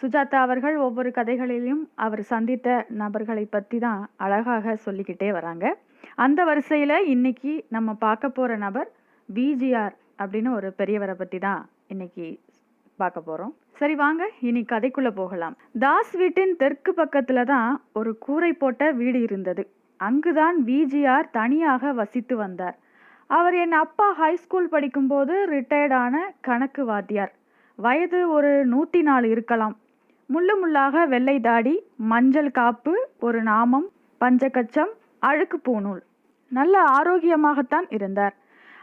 சுஜாதா அவர்கள் ஒவ்வொரு கதைகளிலும் அவர் சந்தித்த நபர்களை பற்றி தான் அழகாக சொல்லிக்கிட்டே வராங்க. அந்த வரிசையில் இன்னைக்கு நம்ம பார்க்க போகிற நபர் விஜிஆர் அப்படின்னு ஒரு பெரியவரை பற்றி தான் இன்னைக்கு பார்க்க போகிறோம் சரி வாங்க இனி கதைக்குள்ளே போகலாம். தாஸ் வீட்டின் தெற்கு பக்கத்தில் தான் ஒரு கூரை போட்ட வீடு இருந்தது. அங்குதான் விஜிஆர் தனியாக வசித்து வந்தார். அவர் என் அப்பா ஹைஸ்கூல் படிக்கும்போது ரிட்டையர்டான கணக்கு வாத்தியார். வயது ஒரு நூற்றி நாலு இருக்கலாம். முள்ளு முள்ளாக வெள்ளை தாடி மஞ்சள் காப்பு ஒரு நாமம் பஞ்சகச்சம் அழுக்கு பூநூல். நல்ல ஆரோக்கியமாகத்தான் இருந்தார்.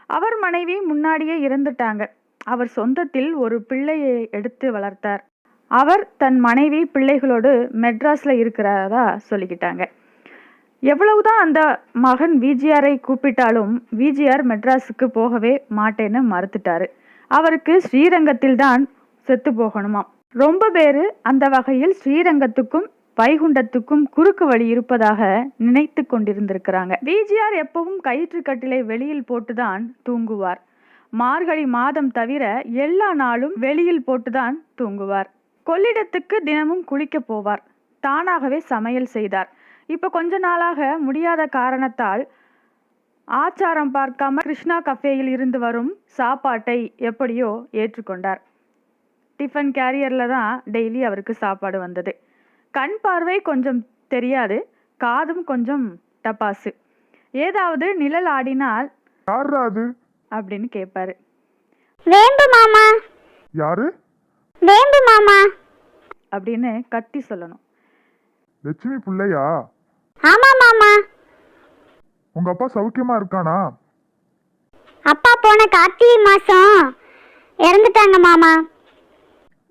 அவர் மனைவி முன்னாடியே இறந்துட்டாங்க. அவர் சொந்தத்தில் ஒரு பிள்ளையை எடுத்து வளர்த்தார். அவர் தன் மனைவி பிள்ளைகளோடு மெட்ராஸில் இருக்கிறதா சொல்லிக்கிட்டாங்க. எவ்வளவுதான் அந்த மகன் விஜிஆரை கூப்பிட்டாலும் விஜிஆர் மெட்ராஸுக்கு போகவே மாட்டேன்னு மறுத்துட்டாரு. அவருக்கு ஸ்ரீரங்கத்தில் தான் செத்து போகணுமாம். ரொம்ப பேர் அந்த வகையில் ஸ்ரீரங்கத்துக்கும் வைகுண்டத்துக்கும் குறுக்கு வழி இருப்பதாக நினைத்து கொண்டிருந்திருக்கிறாங்க. விஜிஆர் எப்பவும் கயிற்றுக்கட்டிலை வெளியில் போட்டுதான் தூங்குவார். மார்கழி மாதம் தவிர எல்லா நாளும் வெளியில் போட்டுதான் தூங்குவார். கொள்ளிடத்துக்கு தினமும் குளிக்க போவார். தானாகவே சமையல் செய்தார். இப்போ கொஞ்ச நாளாக முடியாத காரணத்தால் ஆச்சாரம் பார்க்காம கிருஷ்ணா கஃபேயில் இருந்து வரும் சாப்பாட்டை எப்படியோ ஏற்றுக்கொண்டார். டிஃபன் கேரியரில் தான் டெய்லி அவருக்கு சாப்பாடு வந்தது. கண் பார்வை கொஞ்சம் தெரியாது காதும் கொஞ்சம் டப்பாசு. ஏதாவது நிழல் ஆடினால் அது? அப்படின்னு கேட்பாரு வேம்பு மாமா. யாரு? வேம்பு மாமா. அப்படின்னு கத்தி சொல்லணும். லட்சுமி பிள்ளையா? ஆமா மாமா. உங்க அப்பா சௌக்கியமா இருக்கானா? அப்பா போன கார்த்திகை மாசம் இறந்துட்டாங்க மாமா.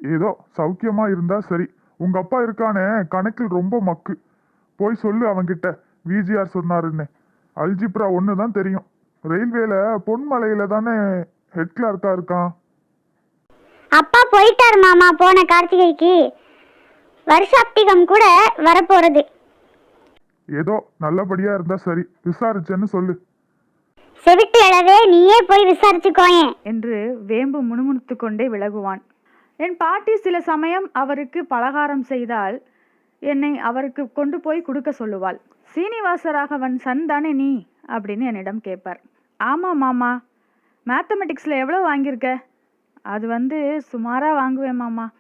ஏதோ சௌக்கியமா இருந்தா சரி. உங்க அப்பா இருக்கானே கணக்கில் ரொம்ப மக்கு. போய் சொல்லு அவன்கிட்ட விஜிஆர் சொன்னாருன்னு. அல்ஜிப்ரா ஒன்று தான் தெரியும். ரயில்வேல பொன்மலையில தானே ஹெட் கிளார்க்கா இருக்கான். அப்பா போயிட்டாரு மாமா போன கார்த்திகைக்கு. வருஷாப்திகம் கூட வரப்போறது. ஏதோ நல்லபடியா இருந்தா சரி விசாரிச்சேன்னு சொல்லு. செவிட்டு எழவே நீயே போய் விசாரிச்சுக்கோயேன். என்று வேம்பு முணுமுணுத்து கொண்டே விலகுவான். என் பாட்டி சில சமயம் அவருக்கு பலகாரம் செய்தால் என்னை அவருக்கு கொண்டு போய் கொடுக்க சொல்லுவாள். சீனிவாசராகவன் சன் தானே நீ? அப்படின்னு என்னிடம் கேட்பார். ஆமாம் மாமா. மேத்தமெட்டிக்ஸில் எவ்வளோ வாங்கியிருக்க? அது வந்து சுமாராக வாங்குவேன் மாமா.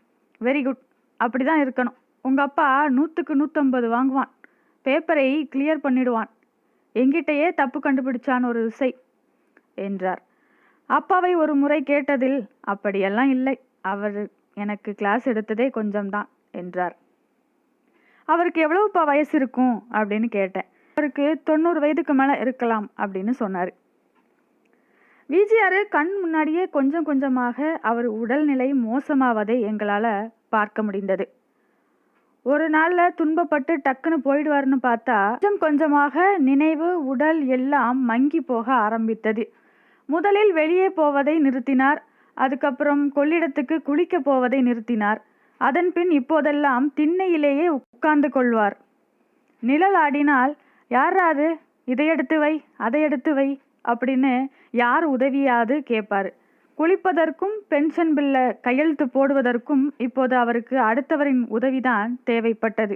வெரி குட் அப்படி தான் இருக்கணும். உங்கள் அப்பா நூற்றுக்கு நூற்றம்பது வாங்குவான். பேப்பரை கிளியர் பண்ணிடுவான். எங்கிட்டயே தப்பு கண்டுபிடிச்சான் ஒரு இசை என்றார். அப்பாவை ஒரு முறை கேட்டதில் அப்படியெல்லாம் இல்லை. அவர் எனக்கு கிளாஸ் எடுத்ததே கொஞ்சம்தான் என்றார். அவருக்கு எவ்வளவுப்பா வயசு இருக்கும்? அப்படின்னு கேட்டேன். அவருக்கு தொண்ணூறு வயதுக்கு மேலே இருக்கலாம் அப்படின்னு சொன்னார். விஜிஆர் கண் முன்னாடியே கொஞ்சம் கொஞ்சமாக அவர் உடல்நிலை மோசமாவதை எங்களால் பார்க்க முடிந்தது. ஒரு நாளில் துன்பப்பட்டு டக்குன்னு போயிடுவார்னு பார்த்தா கொஞ்சம் கொஞ்சமாக நினைவு உடல் எல்லாம் மங்கி போக ஆரம்பித்தது. முதலில் வெளியே போவதை நிறுத்தினார். அதுக்கப்புறம் கொள்ளிடத்துக்கு குளிக்க போவதை நிறுத்தினார். அதன் பின் இப்போதெல்லாம் திண்ணையிலேயே உட்கார்ந்து கொள்வார். நிழல் ஆடினால் யாராவது இதை எடுத்து வை அதை எடுத்து வை அப்படின்னு யார் உதவியாது கேட்பார். குளிப்பதற்கும் பென்ஷன் பில்ல கையெழுத்து போடுவதற்கும் இப்போது அவருக்கு அடுத்தவரின் உதவிதான் தேவைப்பட்டது.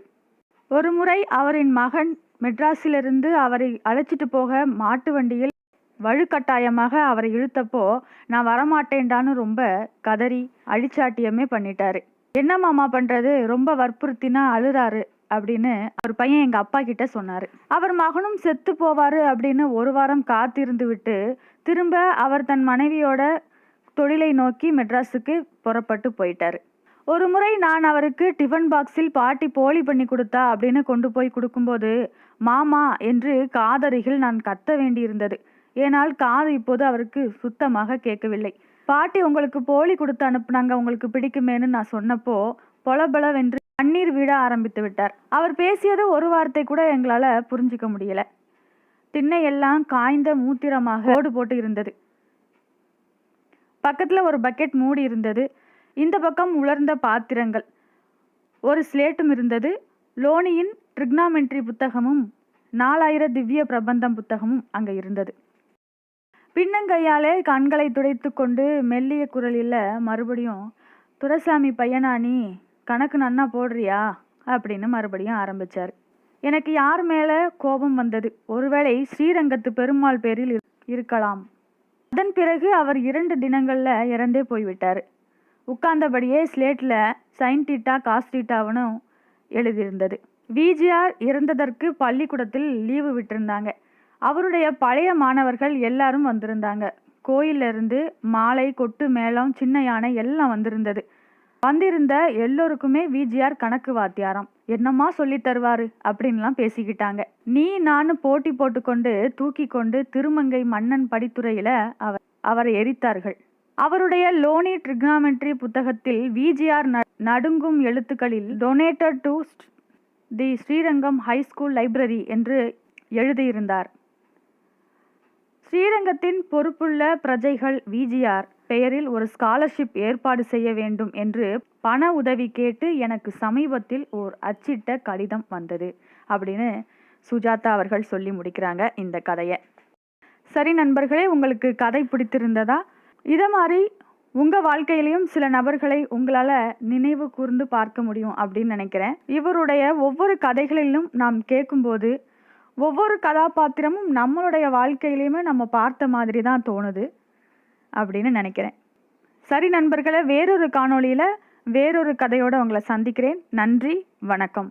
ஒரு முறை அவரின் மகன் மெட்ராஸிலிருந்து அவரை அழைச்சிட்டு போக மாட்டு வண்டியில் வலுக்கட்டாயமாக அவரை இழுத்தப்போ நான் வரமாட்டேன்டான்னு ரொம்ப கதறி அழிச்சாட்டியமே பண்ணிட்டாரு. என்ன மாமா பண்றது? ரொம்ப வற்புறுத்தினா அழுறாரு அப்படின்னு அவர் பையன் எங்க அப்பா கிட்ட சொன்னார். அவர் மகனும் செத்து போவாரு அப்படின்னு ஒரு வாரம் காத்திருந்து விட்டு திரும்ப அவர் தன் மனைவியோட தொழிலை நோக்கி மெட்ராஸுக்கு புறப்பட்டு போயிட்டார். ஒரு முறை நான் அவருக்கு டிஃபன் பாக்ஸில் பாட்டி போலி பண்ணி கொடுத்தா அப்படின்னு கொண்டு போய் கொடுக்கும்போது மாமா என்று காதருகில் நான் கத்த வேண்டியிருந்தது. ஏனால் காது இப்போது அவருக்கு சுத்தமாக கேட்கவில்லை. பாட்டி உங்களுக்கு போலி கொடுத்து அனுப்புனாங்க உங்களுக்கு பிடிக்குமேன்னு நான் சொன்னப்போ பொலபலவென்று கண்ணீர் விட ஆரம்பித்து விட்டார். அவர் பேசியது ஒரு வார்த்தை கூட எங்களால் புரிஞ்சிக்க முடியல. திண்ணை எல்லாம் காய்ந்த மூத்திரமாக ஓடு போட்டு இருந்தது. பக்கத்தில் ஒரு பக்கெட் மூடி இருந்தது. இந்த பக்கம் உலர்ந்த பாத்திரங்கள். ஒரு ஸ்லேட்டும் இருந்தது. லோனியின் ட்ரிக்னாமெண்ட்ரி புத்தகமும் நாலாயிர திவ்ய பிரபந்தம் புத்தகமும் அங்கே இருந்தது. பின்னங்கையாலே கண்களை துடைத்து கொண்டு மெல்லிய குரலில் மறுபடியும் துரசாமி பையனா நீ? கணக்கு நன்னா போடுறியா? அப்படின்னு மறுபடியும் ஆரம்பிச்சார். எனக்கு யார் மேலே கோபம் வந்தது? ஒருவேளை ஸ்ரீரங்கத்து பெருமாள் பேரில் இரு- இருக்கலாம். அதன் பிறகு அவர் இரண்டு தினங்களில் இறந்தே போய்விட்டார். உட்கார்ந்தபடியே ஸ்லேட்டில் சைன் டீட்டா காஸ் டீட்டாவுன்னு எழுதியிருந்தது. விஜிஆர் இறந்ததற்கு பள்ளிக்கூடத்தில் லீவு விட்டிருந்தாங்க. அவருடைய பழைய மாணவர்கள் எல்லாரும் வந்திருந்தாங்க. கோயில்ல இருந்து மாலை கொட்டு மேளம் சின்ன யானை எல்லாம் வந்திருந்தது. வந்திருந்த எல்லோருக்குமே விஜிஆர் கணக்கு வாத்தியாராம். என்னம்மா சொல்லி தருவாரு? அப்படின்லாம் பேசிக்கிட்டாங்க. நீ நான் போட்டி போட்டுக்கொண்டு தூக்கி கொண்டு திருமங்கை மன்னன் படித்துறையில அவர் அவரை எரித்தார்கள். அவருடைய லோனி ட்ரிக்னாமெட்ரி புத்தகத்தில் விஜிஆர் நடுங்கும் எழுத்துக்களில் donated to the Srirangam high school library என்று எழுதியிருந்தார். ஸ்ரீரங்கத்தின் பொறுப்புள்ள பிரஜைகள் விஜிஆர் பெயரில் ஒரு ஸ்காலர்ஷிப் ஏற்பாடு செய்ய வேண்டும் என்று பண உதவி கேட்டு எனக்கு சமீபத்தில் ஓர் அச்சிட்ட கடிதம் வந்தது அப்படின்னு சுஜாதா அவர்கள் சொல்லி முடிக்கிறாங்க இந்த கதையை. சரி நண்பர்களே உங்களுக்கு கதை பிடித்திருந்ததா? இதை மாதிரி உங்கள் வாழ்க்கையிலையும் சில நபர்களை உங்களால் நினைவு கூர்ந்து பார்க்க முடியும் அப்படின்னு நினைக்கிறேன். இவருடைய ஒவ்வொரு கதைகளிலும் நாம் கேட்கும்போது ஒவ்வொரு கதாபாத்திரமும் நம்மளுடைய வாழ்க்கையிலையுமே நம்ம பார்த்த மாதிரி தான் தோணுது அப்படின்னு நினைக்கிறேன். சரி நண்பர்களை வேறொரு காணொளியில் வேறொரு கதையோடு உங்களை சந்திக்கிறேன். நன்றி வணக்கம்.